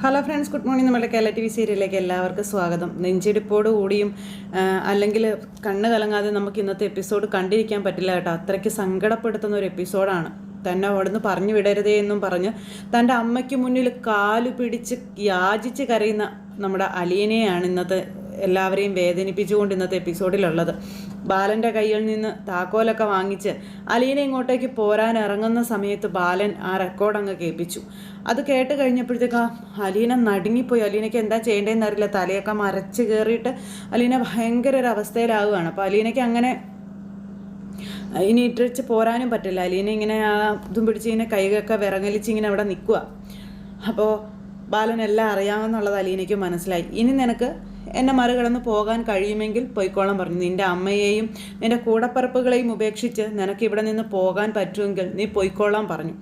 Hello friends good morning നമ്മുടെ Kerala T V സീരിയലിലേക്ക് എല്ലാവർക്കും സ്വാഗതം. നെഞ്ചിടിപ്പോട് കൂടിയും അല്ലെങ്കിൽ കണ്ണ് കലങ്ങാതെ നമുക്ക് ഇന്നത്തെ എപ്പിസോഡ് കണ്ടിരിക്കാൻ പറ്റില്ല കേട്ടോ. അത്രയ്ക്ക് സങ്കടപ്പെടുത്തുന്ന ഒരു എപ്പിസോഡാണ് തന്നെ അവിടുന്ന് പറഞ്ഞു വിടരുതേ എന്നും പറഞ്ഞ് തന്റെ അമ്മയ്ക്ക് മുന്നിൽ കാലു പിടിച്ച് യാചിച്ച് കരയുന്ന നമ്മുടെ അലീനയാണ് ഇന്നത്തെ എല്ലാവരെയും വേദനിപ്പിച്ചുകൊണ്ട് ഇന്നത്തെ എപ്പിസോഡിലുള്ളത്. ബാലന്റെ കയ്യിൽ നിന്ന് താക്കോലൊക്കെ വാങ്ങിച്ച് അലീന ഇങ്ങോട്ടേക്ക് പോരാൻ ഇറങ്ങുന്ന സമയത്ത് ബാലൻ ആ റെക്കോർഡ് അങ്ങ് കേൾപ്പിച്ചു. അത് കേട്ട് കഴിഞ്ഞപ്പോഴത്തേക്ക് അലീന നടുങ്ങിപ്പോയി. അലീനയ്ക്ക് എന്താ ചെയ്യേണ്ടതെന്ന് അറിയില്ല. തലയൊക്കെ മരച്ച് കയറിയിട്ട് അലീന ഭയങ്കര ഒരു അവസ്ഥയിലാവുകയാണ്. അപ്പോൾ അലീനയ്ക്ക് അങ്ങനെ ഇനി ഇട്ടിച്ച് പോരാനും പറ്റില്ല. അലീന ഇങ്ങനെ ആ ഇതും പിടിച്ച് ഇങ്ങനെ കൈകൊക്കെ വിറങ്ങലിച്ച് ഇങ്ങനെ അവിടെ നിൽക്കുക അപ്പോൾ ബാലൻ എല്ലാം അറിയാമെന്നുള്ളത് അലീനയ്ക്ക് മനസ്സിലായി. ഇനി നിനക്ക് എന്നെ മറികടന്ന് പോകാൻ കഴിയുമെങ്കിൽ പൊയ്ക്കോളാൻ പറഞ്ഞു. നിന്റെ അമ്മയെയും നിന്റെ കൂടപ്പറപ്പുകളെയും ഉപേക്ഷിച്ച് നിനക്ക് ഇവിടെ നിന്ന് പോകാൻ പറ്റുമെങ്കിൽ നീ പൊയ്ക്കോളാൻ പറഞ്ഞു.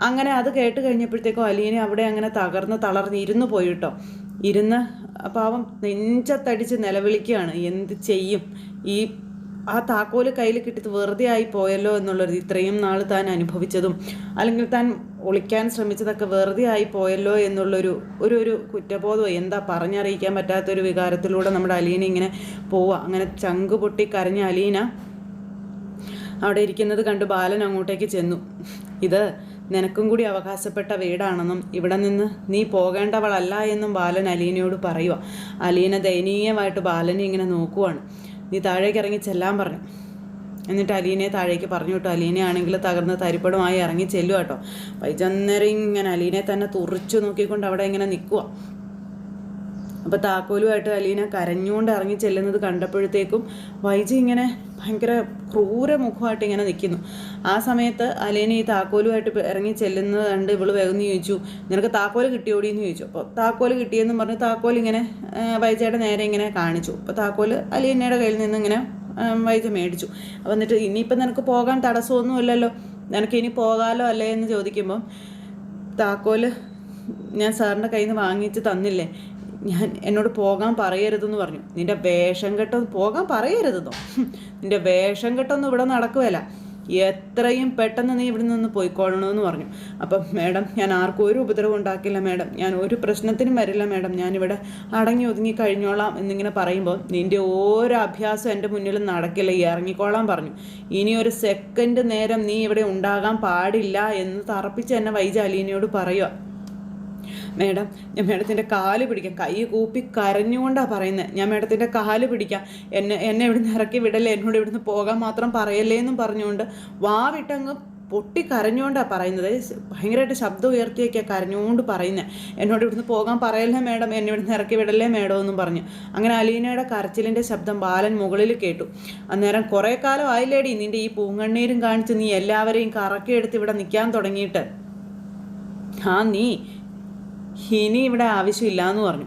അങ്ങനെ അത് കേട്ട് കഴിഞ്ഞപ്പോഴത്തേക്കും അലീനെ അവിടെ അങ്ങനെ തകർന്ന് തളർന്ന് ഇരുന്ന് പോയിട്ടോ. ഇരുന്ന് പാവം നെഞ്ചത്തടിച്ച് നിലവിളിക്കുകയാണ്. എന്ത് ചെയ്യും? ഈ ആ താക്കോൽ കയ്യിൽ കിട്ടിയത് വെറുതെ ആയി പോയല്ലോ എന്നുള്ളത് ഇത്രയും നാൾ താൻ അനുഭവിച്ചതും അല്ലെങ്കിൽ താൻ ഒളിക്കാൻ ശ്രമിച്ചതൊക്കെ വെറുതെ ആയി പോയല്ലോ എന്നുള്ളൊരു ഒരു ഒരു കുറ്റബോധം എന്താ പറഞ്ഞറിയിക്കാൻ പറ്റാത്തൊരു വികാരത്തിലൂടെ നമ്മുടെ അലീന ഇങ്ങനെ പോവുക. അങ്ങനെ ചങ്ക് പൊട്ടി കരഞ്ഞ അലീന അവിടെ ഇരിക്കുന്നത് കണ്ട് ബാലൻ അങ്ങോട്ടേക്ക് ചെന്നു. ഇത് നിനക്കും കൂടി അവകാശപ്പെട്ട വീടാണെന്നും ഇവിടെ നിന്ന് നീ പോകേണ്ടവളല്ല എന്നും ബാലൻ അലീനയോട് പറയുക. അലീന ദയനീയമായിട്ട് ബാലനെ ഇങ്ങനെ നോക്കുവാണ്. നീ താഴേക്ക് ഇറങ്ങി ചെല്ലാൻ പറഞ്ഞു. എന്നിട്ട് അലീനയെ താഴേക്ക് പറഞ്ഞു കേട്ടോ അലീനെ ആണെങ്കിൽ തകർന്ന് തരിപ്പടമായി ഇറങ്ങി ചെല്ലുക കേട്ടോ വൈജന്നേരം ഇങ്ങനെ അലീനെ തന്നെ തുറിച്ചു നോക്കിക്കൊണ്ട് അവിടെ ഇങ്ങനെ നിൽക്കുക അപ്പോൾ താക്കോലുമായിട്ട് അലീന കരഞ്ഞുകൊണ്ട് ഇറങ്ങി ചെല്ലുന്നത് കണ്ടപ്പോഴത്തേക്കും വൈജി ഇങ്ങനെ ഭയങ്കര ക്രൂര മുഖമായിട്ട് ഇങ്ങനെ നിൽക്കുന്നു. ആ സമയത്ത് അലീന ഈ താക്കോലുമായിട്ട് ഇറങ്ങി ചെല്ലുന്നത് കണ്ട് ഇവൾ വേഗം ചോദിച്ചു നിനക്ക് താക്കോൽ കിട്ടിയോടി എന്ന് ചോദിച്ചു. അപ്പോൾ താക്കോൽ കിട്ടിയെന്ന് പറഞ്ഞ് താക്കോൽ ഇങ്ങനെ വൈജയുടെ നേരെ ഇങ്ങനെ കാണിച്ചു. അപ്പോൾ താക്കോൽ അലീനയുടെ കയ്യിൽ നിന്ന് ഇങ്ങനെ വൈജ മേടിച്ചു. അപ്പോൾ എന്നിട്ട് ഇനിയിപ്പോൾ നിനക്ക് പോകാൻ തടസ്സമൊന്നുമില്ലല്ലോ നിനക്ക് ഇനി പോകാലോ അല്ലേ എന്ന് ചോദിക്കുമ്പോൾ താക്കോൽ ഞാൻ സാറിന്റെ കയ്യിൽ നിന്ന് വാങ്ങിച്ച് തന്നില്ലേ ഞാൻ എന്നോട് പോകാൻ പറയരുതെന്ന് പറഞ്ഞു. നിന്റെ വേഷം കെട്ടോ പോകാൻ പറയരുതെന്നോ? നിന്റെ വേഷം കെട്ടൊന്നും ഇവിടെ നടക്കുകയല്ല. എത്രയും പെട്ടെന്ന് നീ ഇവിടെ നിന്ന് പോയിക്കൊള്ളണമെന്ന് പറഞ്ഞു. അപ്പം മേഡം ഞാൻ ആർക്കും ഒരു ഉപദ്രവം ഉണ്ടാക്കില്ല മേഡം. ഞാൻ ഒരു പ്രശ്നത്തിനും വരില്ല മേഡം. ഞാനിവിടെ അടങ്ങി ഒതുങ്ങി കഴിഞ്ഞോളാം എന്നിങ്ങനെ പറയുമ്പോൾ നിന്റെ ഓരോ അഭ്യാസം എന്റെ മുന്നിൽ നടക്കില്ല. ഈ ഇറങ്ങിക്കോളാൻ പറഞ്ഞു. ഇനി ഒരു സെക്കൻഡ് നേരം നീ ഇവിടെ ഉണ്ടാകാൻ പാടില്ല എന്ന് തറപ്പിച്ച് എന്നെ വൈജ അലീനയോട് പറയുക മേഡം ഞാൻ മേഡത്തിന്റെ കാൽ പിടിക്കാം. കൈ കൂപ്പി കരഞ്ഞുകൊണ്ടാണ് പറയുന്നത് ഞാൻ മേഡത്തിന്റെ കാൽ പിടിക്കാം. എന്നെ എന്നെ ഇവിടുന്ന് ഇറക്കി വിടല്ലേ? എന്നോട് ഇവിടുന്ന് പോകാൻ മാത്രം പറയല്ലേ എന്നും പറഞ്ഞുകൊണ്ട് വാവിട്ടങ്ങ് പൊട്ടി കരഞ്ഞുകൊണ്ടാണ് പറയുന്നത്. ഭയങ്കരമായിട്ട് ശബ്ദം ഉയർത്തിയൊക്കെയാണ് കരഞ്ഞുകൊണ്ട് പറയുന്നത് എന്നോട് ഇവിടുന്ന് പോകാൻ പറയല്ലേ മേഡം? എന്നെ ഇവിടുന്ന് ഇറക്കി വിടല്ലേ മേഡം എന്നും പറഞ്ഞു. അങ്ങനെ അലീനയുടെ കരച്ചിലിന്റെ ശബ്ദം ബാലൻ മുകളിൽ കേട്ടു. അന്നേരം കുറേ കാലം ആയില്ലേടി നിന്റെ ഈ പൂങ്കണ്ണീരും കാണിച്ച് നീ എല്ലാവരെയും കറക്കിയെടുത്ത് ഇവിടെ നിൽക്കാൻ തുടങ്ങിയിട്ട്. ആ നീ ഇനി ഇവിടെ ആവശ്യമില്ല എന്ന് പറഞ്ഞു.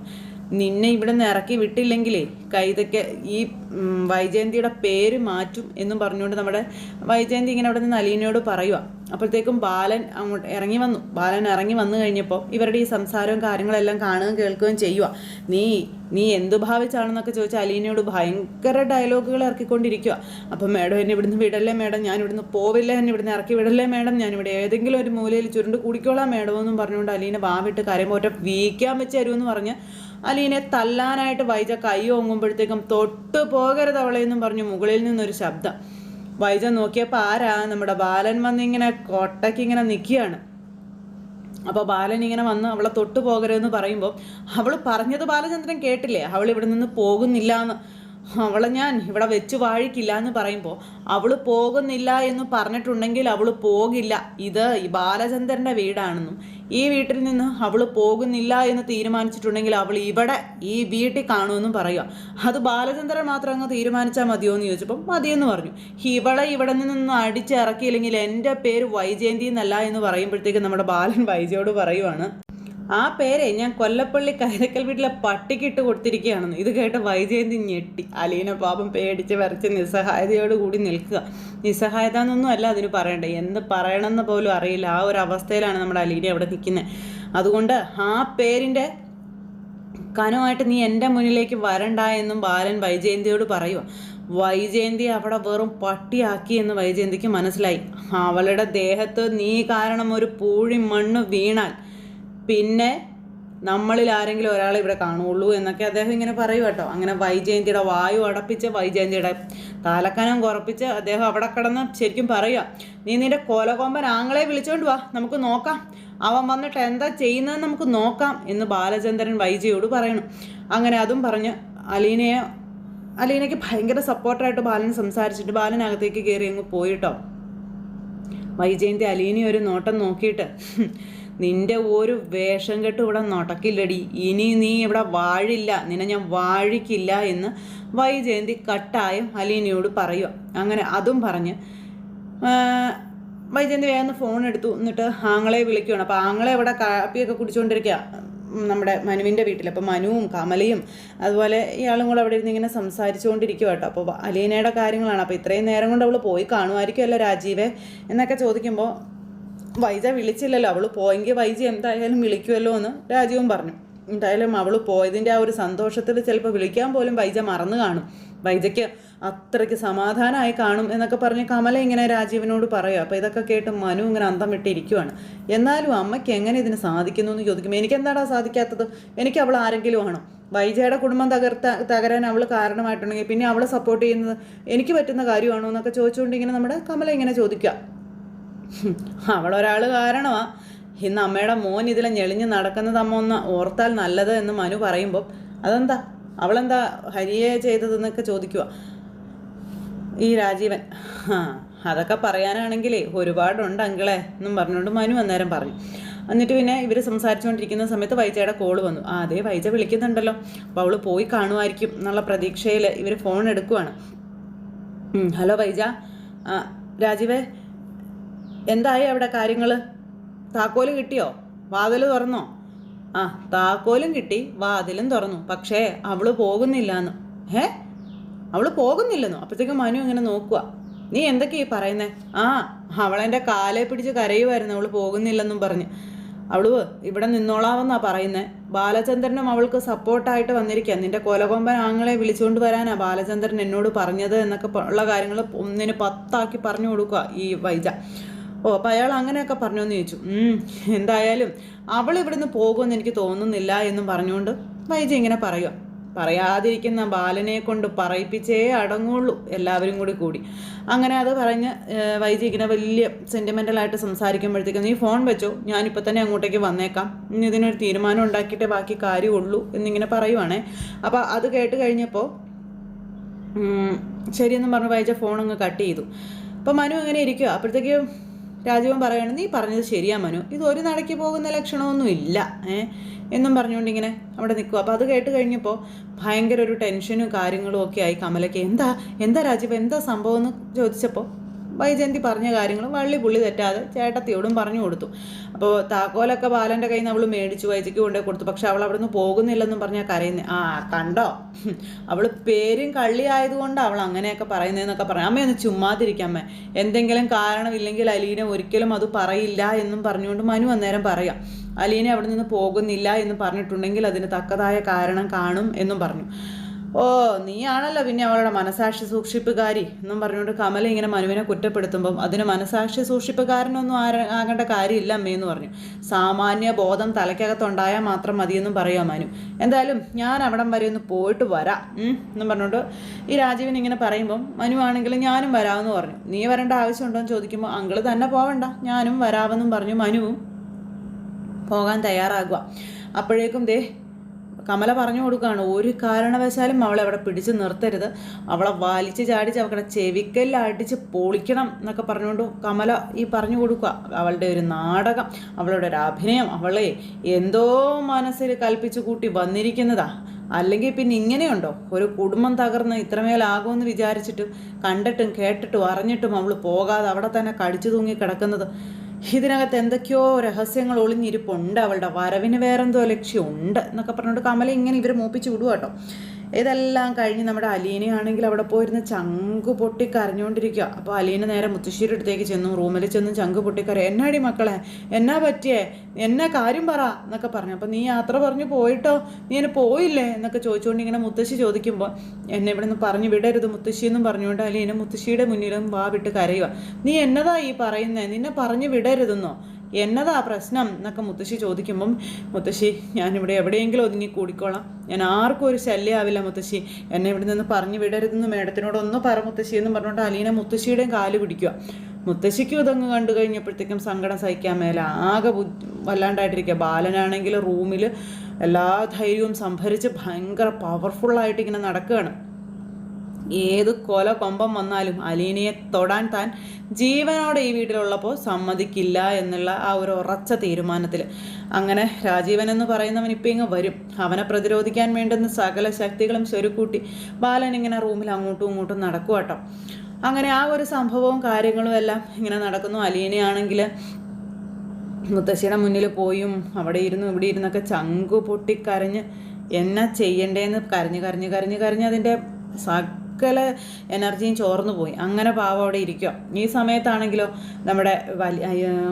നിന്നെ ഇവിടെ നിന്ന് ഇറക്കി വിട്ടില്ലെങ്കിലേ കൈതയ്ക്ക് ഈ വൈജയന്തിയുടെ പേര് മാറ്റും എന്നും പറഞ്ഞുകൊണ്ട് നമ്മുടെ വൈജയന്തി ഇങ്ങനെ അവിടെ നിന്ന് അലീനയോട് പറയുക അപ്പോഴത്തേക്കും ബാലൻ അങ്ങോട്ട് ഇറങ്ങി വന്നു. ബാലൻ ഇറങ്ങി വന്നു കഴിഞ്ഞപ്പോൾ ഇവരുടെ ഈ സംസാരവും കാര്യങ്ങളെല്ലാം കാണുകയും കേൾക്കുകയും ചെയ്യുക നീ നീ എന്തു ഭാവിച്ചാണെന്നൊക്കെ ചോദിച്ചാൽ അലീനയോട് ഭയങ്കര ഡയലോഗുകൾ ഇറക്കിക്കൊണ്ടിരിക്കുക അപ്പം മേഡം എന്നെ ഇവിടുന്ന് വിടല്ലേ മേഡം? ഞാൻ ഇവിടുന്ന് പോവില്ല? എന്നെ ഇവിടുന്ന് ഇറക്കി വിടല്ലേ മേഡം? ഞാൻ ഇവിടെ ഏതെങ്കിലും ഒരു മൂലയിൽ ചുരുണ്ട് കുടിക്കോളാം മേഡം എന്നും പറഞ്ഞുകൊണ്ട് അലീന വാവിട്ട് കരയുമ്പോൾ ഒറ്റ വീക്കാൻ വെച്ച് തരുമെന്ന് പറഞ്ഞ് അലീനെ തല്ലാനായിട്ട് വൈജ കൈ ഓങ്ങുമ്പോഴത്തേക്കും തൊട്ട് പോകരുത് അവളെന്നും പറഞ്ഞു മുകളിൽ നിന്നൊരു ശബ്ദം. വൈജ നോക്കിയപ്പോൾ ആരാ? നമ്മുടെ ബാലൻ വന്നിങ്ങനെ കൊട്ടയ്ക്ക് ഇങ്ങനെ നിൽക്കുകയാണ്. അപ്പോൾ ബാലൻ ഇങ്ങനെ വന്ന് അവളെ തൊട്ട് പോകരുതെന്ന് പറയുമ്പോൾ അവൾ പറഞ്ഞത് ബാലചന്ദ്രൻ കേട്ടില്ലേ? അവൾ ഇവിടെ നിന്ന് പോകുന്നില്ല എന്ന് അവളെ ഞാൻ ഇവിടെ വെച്ച് വാഴിക്കില്ല എന്ന് പറയുമ്പോൾ അവൾ പോകുന്നില്ല എന്ന് പറഞ്ഞിട്ടുണ്ടെങ്കിൽ അവൾ പോകില്ല. ഇത് ഈ ബാലചന്ദ്രന്റെ വീടാണെന്നും ഈ വീട്ടിൽ നിന്ന് അവൾ പോകുന്നില്ല എന്ന് തീരുമാനിച്ചിട്ടുണ്ടെങ്കിൽ അവൾ ഇവിടെ ഈ വീട്ടിൽ കാണുമെന്നും പറയുക. അത് ബാലചന്ദ്രൻ മാത്രം അങ്ങ് തീരുമാനിച്ചാൽ മതിയോ എന്ന് ചോദിച്ചപ്പോൾ മതിയെന്ന് പറഞ്ഞു. ഇവളെ ഇവിടെ നിന്ന് അടിച്ചിറക്കിയില്ലെങ്കിൽ എന്റെ പേര് വൈജയന്തി എന്നല്ല എന്ന് പറയുമ്പോഴത്തേക്ക് നമ്മുടെ ബാലൻ വൈജയോട് പറയുവാണ്. ആ പേരെ ഞാൻ കൊല്ലപ്പള്ളി കൈതക്കൽ വീട്ടിലെ പട്ടിക്കിട്ട് കൊടുത്തിരിക്കുകയാണെന്ന്. ഇത് കേട്ട് വൈജയന്തി ഞെട്ടി. അലീന പാപം പേടിച്ച് വരച്ച് നിസ്സഹായതയോട് കൂടി നിൽക്കുക. നിസ്സഹായത എന്നൊന്നും അല്ല അതിന് പറയണ്ടേ. എന്ത് പറയണമെന്ന് പോലും അറിയില്ല. ആ ഒരു അവസ്ഥയിലാണ് നമ്മുടെ അലീന അവിടെ നിൽക്കുന്നത്. അതുകൊണ്ട് ആ പേരിന്റെ കനുമായിട്ട് നീ എന്റെ മുന്നിലേക്ക് വരണ്ട എന്നും ബാലൻ വൈജയന്തിയോട് പറയുക വൈജയന്തി അവിടെ വെറും പട്ടിയാക്കി എന്ന് വൈജയന്തിക്ക് മനസ്സിലായി. അവളുടെ ദേഹത്ത് നീ കാരണം ഒരു പൂഴി മണ്ണ് വീണാൽ പിന്നെ നമ്മളിൽ ആരെങ്കിലും ഒരാളെ ഇവിടെ കാണുള്ളൂ എന്നൊക്കെ അദ്ദേഹം ഇങ്ങനെ പറയും കേട്ടോ. അങ്ങനെ വൈജയന്തിയുടെ വായു അടപ്പിച്ച് വൈജയന്തിയുടെ താലക്കനം കുറപ്പിച്ച് അദ്ദേഹം അവിടെ കിടന്ന് ശരിക്കും പറയുക നീ നിന്റെ കോലകൊമ്പൻ ആങ്ങളെ വിളിച്ചോണ്ട് വാ നമുക്ക് നോക്കാം. അവൻ വന്നിട്ട് എന്താ ചെയ്യുന്നതെന്ന് നമുക്ക് നോക്കാം എന്ന് ബാലചന്ദ്രൻ വൈജയോട് പറയണം. അങ്ങനെ അതും പറഞ്ഞ് അലീനയെ അലീനയ്ക്ക് ഭയങ്കര സപ്പോർട്ടായിട്ട് ബാലൻ സംസാരിച്ചിട്ട് ബാലനകത്തേക്ക് കയറി അങ്ങ് പോയിട്ടോ വൈജയന്തി അലീനി ഒരു നോട്ടം നോക്കിയിട്ട് "ഹും, നിന്റെ ഒരു വേഷം കെട്ട് ഇവിടെ നടക്കില്ലടി. ഇനി നീ ഇവിടെ വാഴില്ല. നിന്നെ ഞാൻ വാഴിക്കില്ല എന്ന് വൈജയന്തി കട്ടായം അലീനയോട് പറയുക അങ്ങനെ അതും പറഞ്ഞ് വൈജയന്തി വേഗം ഫോൺ എടുത്തു. എന്നിട്ട് ആങ്ങളെ വിളിക്കുകയാണ് അപ്പോൾ ആങ്ങളെ ഇവിടെ കാപ്പിയൊക്കെ കുടിച്ചുകൊണ്ടിരിക്കുക നമ്മുടെ മനുവിന്റെ വീട്ടിൽ അപ്പോൾ മനുവും കമലയും അതുപോലെ ഇയാളും കൂടെ അവിടെ ഇരുന്ന് ഇങ്ങനെ സംസാരിച്ചുകൊണ്ടിരിക്കുക കേട്ടോ അപ്പോൾ അലീനയുടെ കാര്യങ്ങളാണ്. അപ്പോൾ ഇത്രയും നേരം കൊണ്ട് അവൾ പോയി കാണുമായിരിക്കുമല്ലോ രാജീവേ എന്നൊക്കെ ചോദിക്കുമ്പോൾ വൈജ വിളിച്ചില്ലല്ലോ. അവൾ പോയെങ്കിൽ വൈജ എന്തായാലും വിളിക്കുമല്ലോ എന്ന് രാജീവും പറഞ്ഞു. എന്തായാലും അവൾ പോയതിന്റെ ആ ഒരു സന്തോഷത്തിൽ ചിലപ്പോൾ വിളിക്കാൻ പോലും വൈജ മറന്നു കാണും. വൈജയ്ക്ക് അത്രയ്ക്ക് സമാധാനമായി കാണും എന്നൊക്കെ പറഞ്ഞ് കമല ഇങ്ങനെ രാജീവിനോട് പറയുക അപ്പോൾ ഇതൊക്കെ കേട്ട് മനു ഇങ്ങനെ അന്തം വിട്ടിരിക്കുവാണ്. എന്നാലും അമ്മയ്ക്ക് എങ്ങനെ ഇതിന് സാധിക്കുന്നു എന്ന് ചോദിക്കുമ്പോൾ എനിക്ക് എന്താടാ സാധിക്കാത്തത്? എനിക്ക് അവൾ ആരെങ്കിലും ആണോ? വൈജയുടെ കുടുംബം തകർത്ത തകരാൻ അവൾ കാരണമായിട്ടുണ്ടെങ്കിൽ പിന്നെ അവളെ സപ്പോർട്ട് ചെയ്യുന്നത് എനിക്ക് പറ്റുന്ന കാര്യമാണോ എന്നൊക്കെ ചോദിച്ചുകൊണ്ട് ഇങ്ങനെ നമ്മുടെ കമല ഇങ്ങനെ ചോദിക്കുക അവളൊരാൾ കാരണമാ. ഇന്ന് അമ്മയുടെ മോൻ ഇതിലെ ഞെളിഞ്ഞ് നടക്കുന്നത് അമ്മ ഒന്ന് ഓർത്താൽ നല്ലത് എന്ന് മനു പറയുമ്പോൾ അതെന്താ? അവളെന്താ ഹരിയെ ചെയ്തതെന്നൊക്കെ ചോദിക്കുക ഈ രാജീവൻ. ആ അതൊക്കെ പറയാനാണെങ്കിലേ ഒരുപാടുണ്ട് അങ്കിളെ എന്നും പറഞ്ഞുകൊണ്ട് മനു അന്നേരം പറഞ്ഞു. എന്നിട്ട് പിന്നെ ഇവർ സംസാരിച്ചുകൊണ്ടിരിക്കുന്ന സമയത്ത് വൈജയുടെ കോൾ വന്നു. ആ അതേ വൈജ വിളിക്കുന്നുണ്ടല്ലോ. അപ്പോൾ അവൾ പോയി കാണുമായിരിക്കും എന്നുള്ള പ്രതീക്ഷയിൽ ഇവർ ഫോൺ എടുക്കുവാണ്. ഹലോ വൈജ. രാജീവേ എന്തായി അവിടെ കാര്യങ്ങൾ താക്കോൽ കിട്ടിയോ? വാതിൽ തുറന്നോ? ആ താക്കോലും കിട്ടി വാതിലും തുറന്നു. പക്ഷേ അവൾ പോകുന്നില്ലാന്ന്. ഏ അവൾ പോകുന്നില്ലെന്നോ? അപ്പോഴത്തേക്കും മനു ഇങ്ങനെ നോക്കുക നീ എന്തൊക്കെയാ പറയുന്നേ? ആ അവളെന്റെ കാലെ പിടിച്ച് കരയുമായിരുന്നു അവൾ പോകുന്നില്ലെന്നും പറഞ്ഞ്. അവൾ ഇവിടെ നിന്നോളാമെന്നാ പറയുന്നേ. ബാലചന്ദ്രനും അവൾക്ക് സപ്പോർട്ടായിട്ട് വന്നിരിക്കുക നിന്റെ കൊലകൊമ്പൻ ആങ്ങളെ വിളിച്ചുകൊണ്ട് വരാനാ ബാലചന്ദ്രൻ എന്നോട് പറഞ്ഞത് എന്നൊക്കെ ഉള്ള കാര്യങ്ങൾ ഒന്നിന് പത്താക്കി പറഞ്ഞു കൊടുക്കുക ഈ വൈജ. ഓ അപ്പോൾ അയാൾ അങ്ങനെയൊക്കെ പറഞ്ഞു എന്ന് ചോദിച്ചു. "ഉം, എന്തായാലും അവൾ ഇവിടുന്ന് പോകുമെന്ന് എനിക്ക് തോന്നുന്നില്ല എന്നും പറഞ്ഞുകൊണ്ട് വൈജി ഇങ്ങനെ പറയുക പറയാതിരിക്കുന്ന ബാലനെ കൊണ്ട് പറയിപ്പിച്ചേ അടങ്ങുള്ളൂ എല്ലാവരും കൂടി കൂടി. അങ്ങനെ അത് പറഞ്ഞ് വൈജി ഇങ്ങനെ വലിയ സെന്റിമെന്റലായിട്ട് സംസാരിക്കുമ്പോഴത്തേക്കും നീ ഫോൺ വെച്ചോ ഞാനിപ്പോൾ തന്നെ അങ്ങോട്ടേക്ക് വന്നേക്കാം. ഇനി ഇതിനൊരു തീരുമാനം ഉണ്ടാക്കിയിട്ടേ ബാക്കി കാര്യമുള്ളൂ എന്നിങ്ങനെ പറയുവാണേ. അപ്പോൾ അത് കേട്ട് കഴിഞ്ഞപ്പോൾ ശരിയെന്നും പറഞ്ഞ് വൈജ ഫോൺ അങ്ങ് കട്ട് ചെയ്തു. അപ്പോൾ മനു അങ്ങനെ ഇരിക്കുക അപ്പോഴത്തേക്ക് രാജീവൻ പറയാണ് നീ പറഞ്ഞത് ശരിയാ മനു. ഇത് ഒരു നടയ്ക്ക് പോകുന്ന ലക്ഷണമൊന്നും ഇല്ല. എന്നും പറഞ്ഞുകൊണ്ട് ഇങ്ങനെ അവിടെ നിൽക്കുക അപ്പോൾ അത് കേട്ട് കഴിഞ്ഞപ്പോൾ ഭയങ്കര ഒരു ടെൻഷനും കാര്യങ്ങളും ഒക്കെ ആയി കമലയ്ക്ക്. എന്താ? എന്താ രാജീവ് എന്താ സംഭവം? എന്ന് ചോദിച്ചപ്പോൾ വൈജയന്തി പറഞ്ഞ കാര്യങ്ങൾ വള്ളി പുള്ളി തെറ്റാതെ ചേട്ടത്തിയോടും പറഞ്ഞു കൊടുത്തു. അപ്പോൾ താക്കോലൊക്കെ ബാലന്റെ കയ്യിൽ നിന്ന് അവൾ മേടിച്ചു വൈജയ്ക്ക് കൊണ്ടുപോയി കൊടുത്തു. പക്ഷെ അവൾ അവിടെ നിന്ന് പോകുന്നില്ലെന്നും പറഞ്ഞാൽ കരയുന്നത് ആ കണ്ടോ? അവൾ പേരും കള്ളി ആയതുകൊണ്ട് അവൾ അങ്ങനെയൊക്കെ പറയുന്നതെന്നൊക്കെ പറഞ്ഞു. അമ്മയൊന്ന് ചുമ്മാതിരിക്കാം അമ്മ. എന്തെങ്കിലും കാരണമില്ലെങ്കിൽ അലീനെ ഒരിക്കലും അത് പറയില്ല എന്നും പറഞ്ഞുകൊണ്ട് മനു അന്നേരം പറയാം. അലീനെ അവിടെ നിന്ന് പോകുന്നില്ല എന്ന് പറഞ്ഞിട്ടുണ്ടെങ്കിൽ അതിന് തക്കതായ കാരണം കാണും എന്നും പറഞ്ഞു. ഓ നീയാണല്ലോ പിന്നെ അവളുടെ മനസാക്ഷി സൂക്ഷിപ്പുകാരി. എന്നും പറഞ്ഞുകൊണ്ട് കമല ഇങ്ങനെ മനുവിനെ കുറ്റപ്പെടുത്തുമ്പം അതിന് മനസാക്ഷി സൂക്ഷിപ്പുകാരനൊന്നും ആര ആകേണ്ട കാര്യമില്ല അമ്മയെന്ന് പറഞ്ഞു. സാമാന്യ ബോധം തലയ്ക്കകത്തുണ്ടായാൽ മാത്രം മതിയെന്നും പറയാം മനു. എന്തായാലും ഞാൻ അവിടം വരെ ഒന്ന് പോയിട്ട് വരാം എന്നും പറഞ്ഞുകൊണ്ട് ഈ രാജീവൻ ഇങ്ങനെ പറയുമ്പം മനു ആണെങ്കിൽ ഞാനും വരാമെന്ന് പറഞ്ഞു. നീ വരേണ്ട ആവശ്യമുണ്ടോ എന്ന് ചോദിക്കുമ്പോൾ അങ്കിൾ തന്നെ പോവണ്ട. ഞാനും വരാമെന്നും പറഞ്ഞു മനുവും പോകാൻ തയ്യാറാകുക. അപ്പോഴേക്കും ദേ കമല പറഞ്ഞു കൊടുക്കുകയാണ് ഒരു കാരണവശാലും അവളെ അവിടെ പിടിച്ച് നിർത്തരുത്. അവളെ വലിച്ച് ചാടിച്ച് അവളുടെ ചെവിക്കല്ല അടിച്ച് പൊളിക്കണം എന്നൊക്കെ പറഞ്ഞുകൊണ്ട് കമല ഈ പറഞ്ഞു കൊടുക്കുക. അവളുടെ ഒരു നാടകം അവളുടെ ഒരു അഭിനയം അവളെ എന്തോ മനസ്സിൽ കൽപ്പിച്ചു കൂട്ടി വന്നിരിക്കുന്നതാ. അല്ലെങ്കിൽ പിന്നെ ഇങ്ങനെയുണ്ടോ? ഒരു കുടുംബം തകർന്ന് ഇത്രമേലാകുമെന്ന് വിചാരിച്ചിട്ടും കണ്ടിട്ടും കേട്ടിട്ടും അറിഞ്ഞിട്ടും അവൾ പോകാതെ അവിടെ തന്നെ കടിച്ചു തൂങ്ങി കിടക്കുന്നത്. ഇതിനകത്ത് എന്തൊക്കെയോ രഹസ്യങ്ങൾ ഒളിഞ്ഞിരിപ്പുണ്ട്. അവളുടെ വരവിന് വേറെന്തോ ലക്ഷ്യമുണ്ട് എന്നൊക്കെ പറഞ്ഞുകൊണ്ട് കമല ഇങ്ങനെ ഇവർ മൂപ്പിച്ച് വിടുക കേട്ടോ ഇതെല്ലാം കഴിഞ്ഞ് നമ്മുടെ അലീനയാണെങ്കിൽ അവിടെ പോയിരുന്ന ചങ്ക് പൊട്ടി കരഞ്ഞുകൊണ്ടിരിക്കുക അപ്പോൾ അലീന നേരെ മുത്തശ്ശിയുടെ അടുത്തേക്ക് ചെന്നു റൂമിൽ ചെന്ന് ചങ്ക് പൊട്ടിക്കറി എന്നാടി മക്കളെ എന്നാ പറ്റിയേ? എന്നാ കാര്യം പറ എന്നൊക്കെ പറഞ്ഞു. അപ്പോൾ നീ യാത്ര പറഞ്ഞു പോയിട്ടോ? നീ എന്നെ പോയില്ലേ? എന്നൊക്കെ ചോദിച്ചുകൊണ്ട് ഇങ്ങനെ മുത്തശ്ശി ചോദിക്കുമ്പോൾ എന്നെ ഇവിടെ നിന്ന് പറഞ്ഞു വിടരുത് മുത്തശ്ശി എന്നും പറഞ്ഞുകൊണ്ട് അലീന മുത്തശ്ശിയുടെ മുന്നിലും വാ വിട്ട് കരയുക നീ എന്നതാ ഈ പറയുന്നേ? നിന്നെ പറഞ്ഞു വിടരുതെന്നോ? എന്നതാ പ്രശ്നം എന്നൊക്കെ മുത്തശ്ശി ചോദിക്കുമ്പം മുത്തശ്ശി ഞാനിവിടെ എവിടെയെങ്കിലും ഒതുങ്ങി കൂടിക്കോളാം. ഞാൻ ആർക്കും ഒരു ശല്യമാവില്ല മുത്തശ്ശി. എന്നെ ഇവിടെ നിന്ന് പറഞ്ഞു വിടരുതെന്ന് മേഡത്തിനോട് ഒന്ന് പറ മുത്തശ്ശി എന്ന് പറഞ്ഞുകൊണ്ട് അലീന മുത്തശ്ശിയുടെയും കാൽ പിടിക്കുക മുത്തശ്ശിക്കും ഇതങ്ങ് കണ്ടു കഴിഞ്ഞപ്പോഴത്തേക്കും സങ്കടം സഹിക്കാൻ മേല. ആകെ ബു വല്ലാണ്ടായിട്ടിരിക്കുക ബാലനാണെങ്കിൽ റൂമിൽ എല്ലാ ധൈര്യവും സംഭരിച്ച് ഭയങ്കര പവർഫുള്ളായിട്ട് ഇങ്ങനെ നടക്കുകയാണ്. ഏത് കൊല കൊമ്പം വന്നാലും അലീനയെ തൊടാൻ താൻ ജീവനോടെ ഈ വീട്ടിലുള്ളപ്പോൾ സമ്മതിക്കില്ല എന്നുള്ള ആ ഒരു ഉറച്ച തീരുമാനത്തിൽ. അങ്ങനെ രാജീവൻ എന്ന് പറയുന്നവൻ ഇപ്പം ഇങ്ങ് വരും. അവനെ പ്രതിരോധിക്കാൻ വേണ്ടുന്ന സകല ശക്തികളും സ്വരുക്കൂട്ടി ബാലൻ ഇങ്ങനെ റൂമിൽ അങ്ങോട്ടും ഇങ്ങോട്ടും നടക്കുക കേട്ടോ അങ്ങനെ ആ ഒരു സംഭവവും കാര്യങ്ങളും എല്ലാം ഇങ്ങനെ നടക്കുന്നു. അലീനയാണെങ്കിൽ മുത്തശ്ശിയുടെ മുന്നിൽ പോയും അവിടെ ഇരുന്നു ഇവിടെ ഇരുന്നൊക്കെ ചങ്കു പൊട്ടിക്കരഞ്ഞ് എന്നാ ചെയ്യണ്ടേന്ന്? കരഞ്ഞ് കരഞ്ഞ് കരഞ്ഞ് കരഞ്ഞ് അതിന്റെ സകല എനർജിയും ചോർന്നു പോയി. അങ്ങനെ പാവം അവിടെ ഇരിക്കുക. ഈ സമയത്താണെങ്കിലോ നമ്മുടെ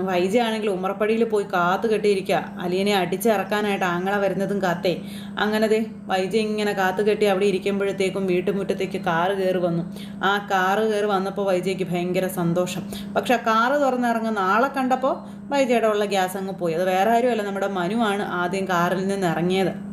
വൈജ ആണെങ്കിൽ ഉമ്മറപ്പടിയിൽ പോയി കാത്തു കെട്ടിയിരിക്കുക. അലിയനെ അടിച്ചിറക്കാനായിട്ട് ആങ്ങള വരുന്നതും കാത്തേ. അങ്ങനത്തെ വൈജ ഇങ്ങനെ കാത്തു കെട്ടി അവിടെ ഇരിക്കുമ്പോഴത്തേക്കും വീട്ടുമുറ്റത്തേക്ക് കാറ് കയറി വന്നു. ആ കാറ് കയറി വന്നപ്പോൾ വൈജയ്ക്ക് ഭയങ്കര സന്തോഷം. പക്ഷെ ആ കാറ് തുറന്നിറങ്ങുന്ന ആളെ കണ്ടപ്പോൾ വൈജയുടെ ഉള്ള ഗ്യാസ് അങ്ങ് പോയി. അത് വേറെ ആരുമല്ല. നമ്മുടെ മനുവാണ് ആദ്യം കാറിൽ നിന്ന് ഇറങ്ങിയത്.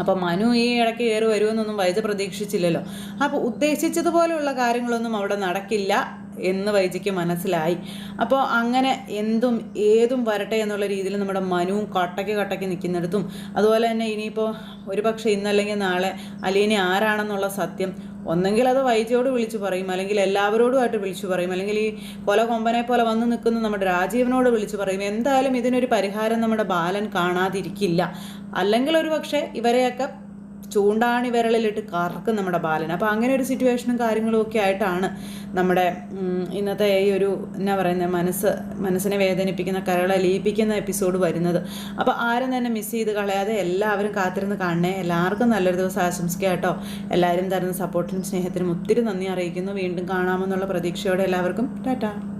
അപ്പോൾ മനു ഈ ഇടയ്ക്ക് കയറി വരുമെന്നൊന്നും വൈദ്യ പ്രതീക്ഷിച്ചില്ലല്ലോ. അപ്പോൾ ഉദ്ദേശിച്ചതുപോലെയുള്ള കാര്യങ്ങളൊന്നും അവിടെ നടക്കില്ല എന്ന് വൈദ്യക്ക് മനസ്സിലായി. അപ്പോൾ അങ്ങനെ എന്തും ഏതും വരട്ടെ എന്നുള്ള രീതിയിൽ നമ്മുടെ മനുവും കട്ടയ്ക്ക് കട്ടയ്ക്ക് നിൽക്കുന്നിടത്തും അതുപോലെ തന്നെ ഇനിയിപ്പോൾ ഒരു പക്ഷേ ഇന്നല്ലെങ്കിൽ നാളെ അലീനെ ആരാണെന്നുള്ള സത്യം ഒന്നെങ്കിൽ അത് വൈദ്യോട് വിളിച്ചു പറയും അല്ലെങ്കിൽ എല്ലാവരോടുമായിട്ട് വിളിച്ചു പറയും അല്ലെങ്കിൽ ഈ കൊല കൊമ്പനെ പോലെ വന്ന് നിൽക്കുന്ന നമ്മുടെ രാജീവനോട് വിളിച്ചു പറയും. എന്തായാലും ഇതിനൊരു പരിഹാരം നമ്മുടെ ബാലൻ കാണാതിരിക്കില്ല. അല്ലെങ്കിൽ ഒരു പക്ഷേ ഇവരെയൊക്കെ ചൂണ്ടാണി വിരളിലിട്ട് കറക്കും നമ്മുടെ ബാലൻ അപ്പോൾ അങ്ങനെ ഒരു സിറ്റുവേഷനും കാര്യങ്ങളും ഒക്കെ ആയിട്ടാണ് നമ്മുടെ ഇന്നത്തെ ഈ ഒരു എന്നാ പറയുന്നത് മനസ്സ് മനസ്സിനെ വേദനിപ്പിക്കുന്ന കരളെ ലയിപ്പിക്കുന്ന എപ്പിസോഡ് വരുന്നത്. അപ്പോൾ ആരും തന്നെ മിസ് ചെയ്ത് കളയാതെ എല്ലാവരും കാത്തിരുന്ന് കാണണേ. എല്ലാവർക്കും നല്ലൊരു ദിവസം ആശംസിക്കുക കേട്ടോ. എല്ലാവരും തരുന്ന സപ്പോർട്ടിനും സ്നേഹത്തിനും ഒത്തിരി നന്ദി അറിയിക്കുന്നു. വീണ്ടും കാണാമെന്നുള്ള പ്രതീക്ഷയോടെ എല്ലാവർക്കും ടാറ്റാ.